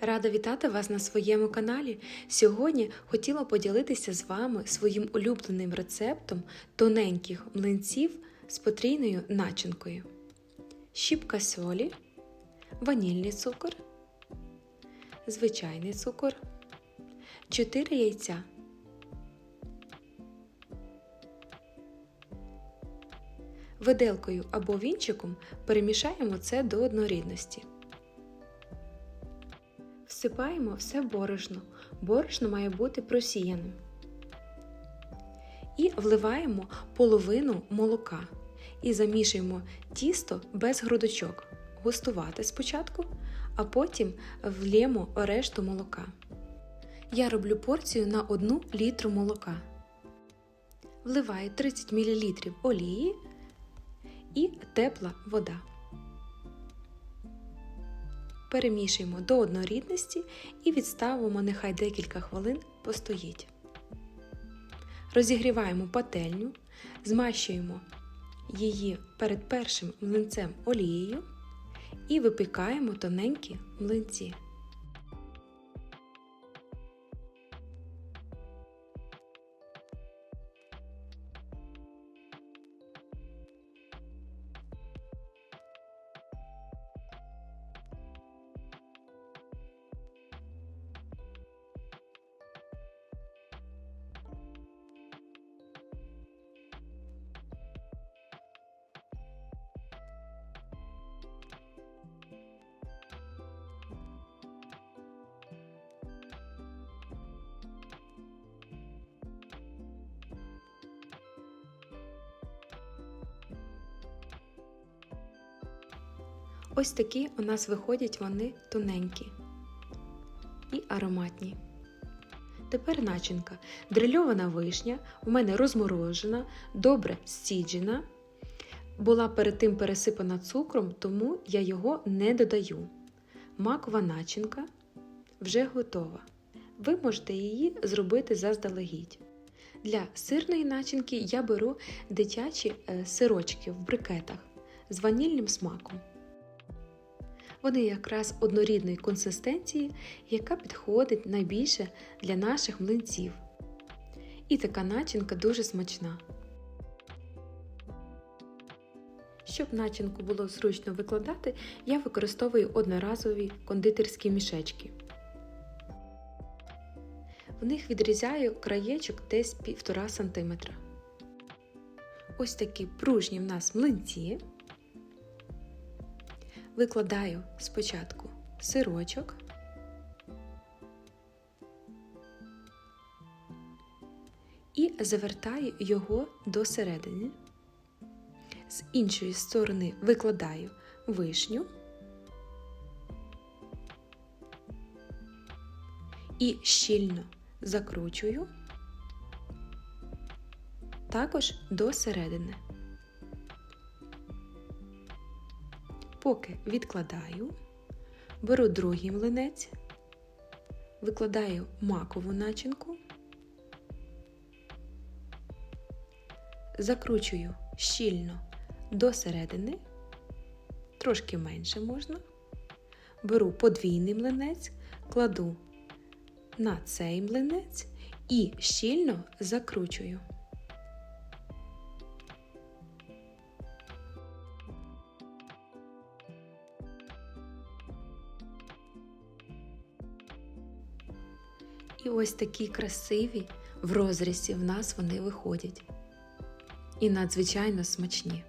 Рада вітати вас на своєму каналі. Сьогодні хотіла поділитися з вами своїм улюбленим рецептом тоненьких млинців з потрійною начинкою. Щіпка солі, ванільний цукор, звичайний цукор, 4 яйця. Виделкою або вінчиком перемішаємо це до однорідності. Всипаємо все борошно. Борошно має бути просіяним. І вливаємо половину молока. І замішуємо тісто без грудочок. Густувати спочатку, а потім влємо решту молока. Я роблю порцію на 1 літру молока. Вливаю 30 мл олії і тепла вода. Перемішуємо до однорідності і відставимо нехай декілька хвилин постоїть. Розігріваємо пательню, змащуємо її перед першим млинцем олією і випікаємо тоненькі млинці. Ось такі у нас виходять вони тоненькі і ароматні. Тепер начинка. Дрильована вишня, у мене розморожена, добре зціджена. Була перед тим пересипана цукром, тому я його не додаю. Макова начинка вже готова. Ви можете її зробити заздалегідь. Для сирної начинки я беру дитячі е, сирочки в брикетах з ванільним смаком. Вони якраз однорідної консистенції, яка підходить найбільше для наших млинців. І така начинка дуже смачна. Щоб начинку було зручно викладати, я використовую одноразові кондитерські мішечки. В них відрізаю краєчок десь 1,5 см. Ось такі пружні в нас млинці. Викладаю спочатку сирочок, і завертаю його до середини. З іншої сторони викладаю вишню і щільно закручую також до середини. Поки відкладаю, беру другий млинець, викладаю макову начинку, закручую щільно до середини, трошки менше можна, беру подвійний млинець, кладу на цей млинець і щільно закручую. І ось такі красиві в розрізі в нас вони виходять. І надзвичайно смачні.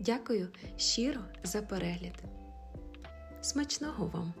Дякую щиро за перегляд. Смачного вам!